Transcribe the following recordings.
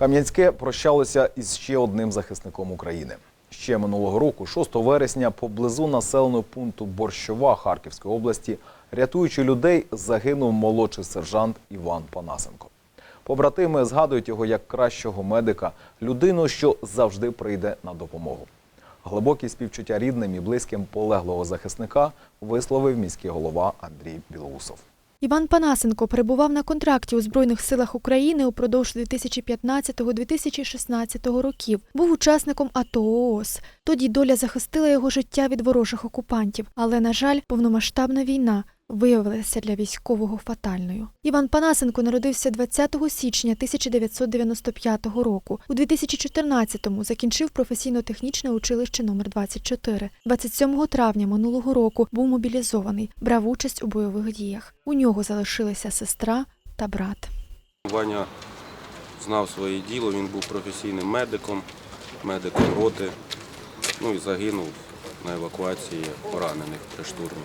Кам'янське прощалося із ще одним захисником України. Ще минулого року, 6 вересня, поблизу населеного пункту Борщова Харківської області, рятуючи людей, загинув молодший сержант Іван Панасенко. Побратими згадують його як кращого медика, людину, що завжди прийде на допомогу. Глибокі співчуття рідним і близьким полеглого захисника висловив міський голова Андрій Білоусов. Іван Панасенко перебував на контракті у Збройних силах України упродовж 2015-2016 років. Був учасником АТО ООС. Тоді доля захистила його життя від ворожих окупантів. Але, на жаль, повномасштабна війна виявилася для військового фатальною. Іван Панасенко народився 20 січня 1995 року. У 2014-му закінчив професійно-технічне училище номер 24. 27 травня минулого року був мобілізований, брав участь у бойових діях. У нього залишилися сестра та брат. Ваня знав своє діло, він був професійним медиком, медиком роти, ну і загинув на евакуації поранених при штурмі.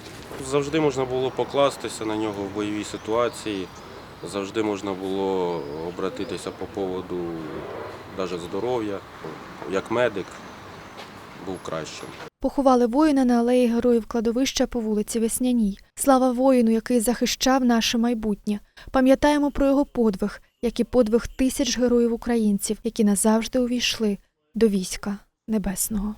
Завжди можна було покластися на нього в бойовій ситуації, завжди можна було обратитися по поводу навіть здоров'я. Як медик був кращим. Поховали воїна на алеї героїв кладовища по вулиці Весняній. Слава воїну, який захищав наше майбутнє. Пам'ятаємо про його подвиг, як і подвиг тисяч героїв українців, які назавжди увійшли до війська небесного.